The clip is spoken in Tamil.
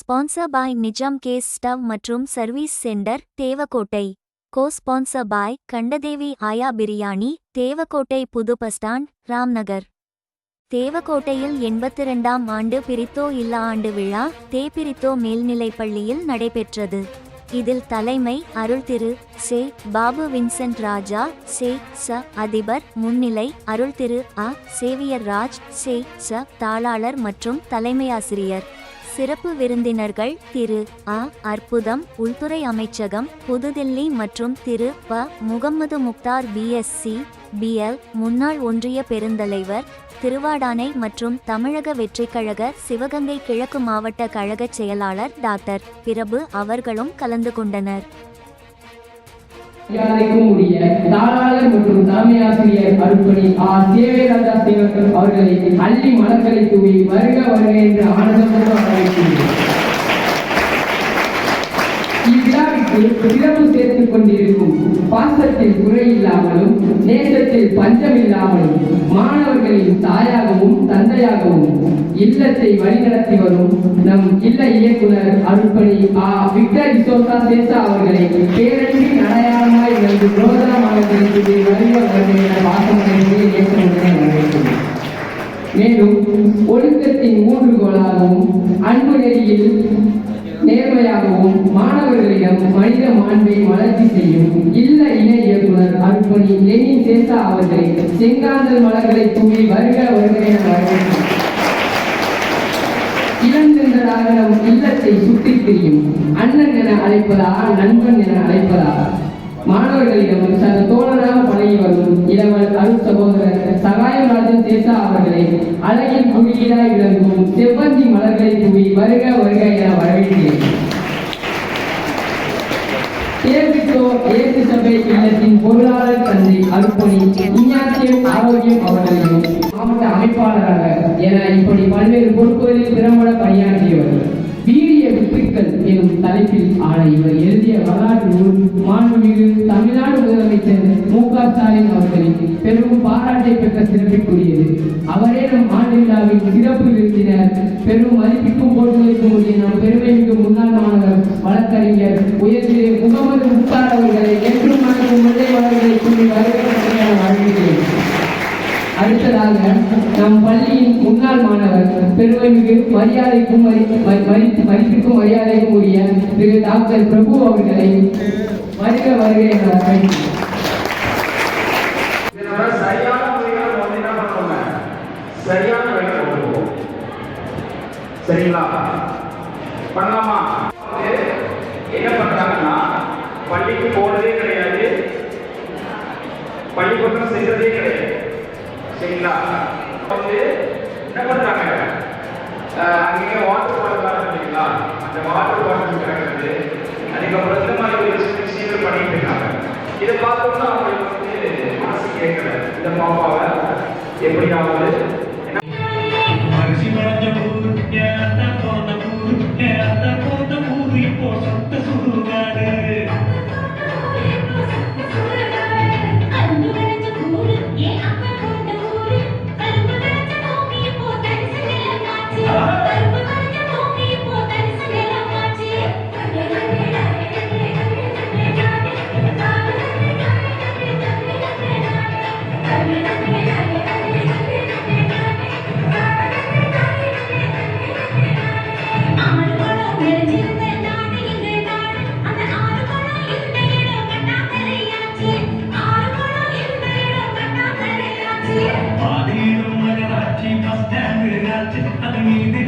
Sponsor by Nizam gas stove மற்றும் சர்வீஸ் சென்டர் தேவக்கோட்டை கோ ஸ்பான்சர் பாய் கண்டதேவி ஆயா பிரியாணி தேவக்கோட்டை புது பஸ் ஸ்டாண்ட் ராம்நகர் தேவக்கோட்டையில் எண்பத்தி ரெண்டாம் ஆண்டு பிரித்தோ இல்லா ஆண்டு விழா தேபிரித்தோ மேல்நிலைப் பள்ளியில் நடைபெற்றது. இதில் தலைமை அருள் திரு சே. பாபு வின்சென்ட் ராஜா சே. ச. அதிபர் முன்னிலை அருள் திரு அ. சேவியர் ராஜ் சே. ச. தாளாளர் மற்றும் தலைமையாசிரியர் சிறப்பு விருந்தினர்கள் திரு அ. அற்புதம் உள்துறை அமைச்சகம் புதுதில்லி மற்றும் திரு ப. முகம்மது முக்தார் பிஎஸ்சி பிஎல் முன்னாள் ஒன்றிய பெருந்தலைவர் திருவாடானை மற்றும் தமிழக வெற்றிக்கழக சிவகங்கை கிழக்கு மாவட்ட கழகச் செயலாளர் டாக்டர் பிரபு அவர்களும் கலந்து கொண்டனர். மரியாதைக்கும் உரிய தாராளர் மற்றும் தலைமை ஆசிரியர் அருப்பணி ஆ. சேவைராஜா சேவகர் அவர்களை அள்ளி மலர்களை தூவி வருக வருக என்று ஆனந்தமாக வரவேற்கிறேன் இவ்விழாவிற்கு சிறப்பு சேர்த்துக் கொண்டிருக்கும் பாசத்தில் குறையில்லாமலும் நேசத்தில் பஞ்சமில்லாமலும் மாணவர்களின் தாயாகவும் தந்தையாகவும் இல்லத்தை வழிநடத்தி வரும் நம் இல்ல இயக்குனர் அருட்பணி ஆ. விக்டர் இசோசா சேசா அவர்களை பேரன்பின் நடையா எனது ரோஜா மாணவர்களுக்கு வருக வருக பாசமடைந்து மேலும் ஒழுக்கத்தின் ஊன்றுகோலாகவும் அன்பு நெறியில் நேர்மையாகவும் மாணவர்களிடம் மனித மாண்பை வளர்ச்சி செய்யும் இல்ல இணை இயக்குனர் அருப்பணி லெனின் சேசா அவர்களை செங்காந்தல் மலர்களை தூவி வருக வருக என இளந்தென்றதாக நம் இல்லத்தை சுற்றித் திரியும் அண்ணன் என அழைப்பதா நண்பன் என அழைப்பதா? மாணவர்களிடம் தனது தோழனாக பழகி வரும் இளவல் அருள் சகோதரர் சகாயராஜன் தேசா அவர்களை அழகில் குடியீடாய் விளங்கும் செவ்வந்தி மலர்களை தூவி வருக வருக என வரவேற்கிறேன். தேர்வித்தோ இயேசு சபை இல்லத்தின் பொருளாளர் தந்தை அருப்பணி இஞ்ஞாசியம் ஆரோக்கியம் அவர்களையும் மாவட்ட அமைப்பாளராக என இப்படி பல்வேறு பொறுப்புகளில் திறம்பட பணியாற்றியவர்கள் வீரிய வித்துக்கள் எனும் தலைப்பில் ஆன இவர் எழுதிய வரலாற்று நூல் மாண்புமிகு தமிழ்நாடு முதலமைச்சர் மு க ஸ்டாலின் அவர்களின் பெரும் பாராட்டை பெற்ற சிறப்பிற்குரியது. அவரே நம் ஆண்டு விழாவின் சிறப்பு விருந்தினர். பெரும் மதிப்பிற்கும் போட்டுவதற்கும் உரிய நம் பெருமைமிகு முன்னாள் மாணவர் வழக்கறிஞர் உயர்திரு முகமது முக்தார் அவர்களை என்றும் அடுத்ததாக நம் பள்ளியின் முன்னாள் மாணவர் பெருமைமிகு மரியாதைக்கும் மரி- மதிப்பிற்கும் மரியாதைக்கும் உரிய திரு டாக்டர் பிரபு அவர்களை வருக வருக என சரிங்களா? பண்ணலாமா? என்ன பண்றாங்கன்னா பள்ளிக்கு போனதே கிடையாது. பள்ளிக்கூடம் சென்றதே கிடையாது. சரிங்களா வந்து என்ன பண்றாங்க? அஹ் அங்கங்க வாட்டர் பாட்டில் இல்லைங்களா அந்த வாட்டர் பாட்டில் கிடக்குது அதுக்கப்புறம் இந்த மாதிரி ஒரு சின்ன விஷயங்கள் பண்ணிட்டு இருக்காங்க. இதை பார்த்தோம்னா அவங்களுக்கு வந்து மனசு கேட்கல. இந்த பாப்பாவை எப்படியாவது என்ன மீது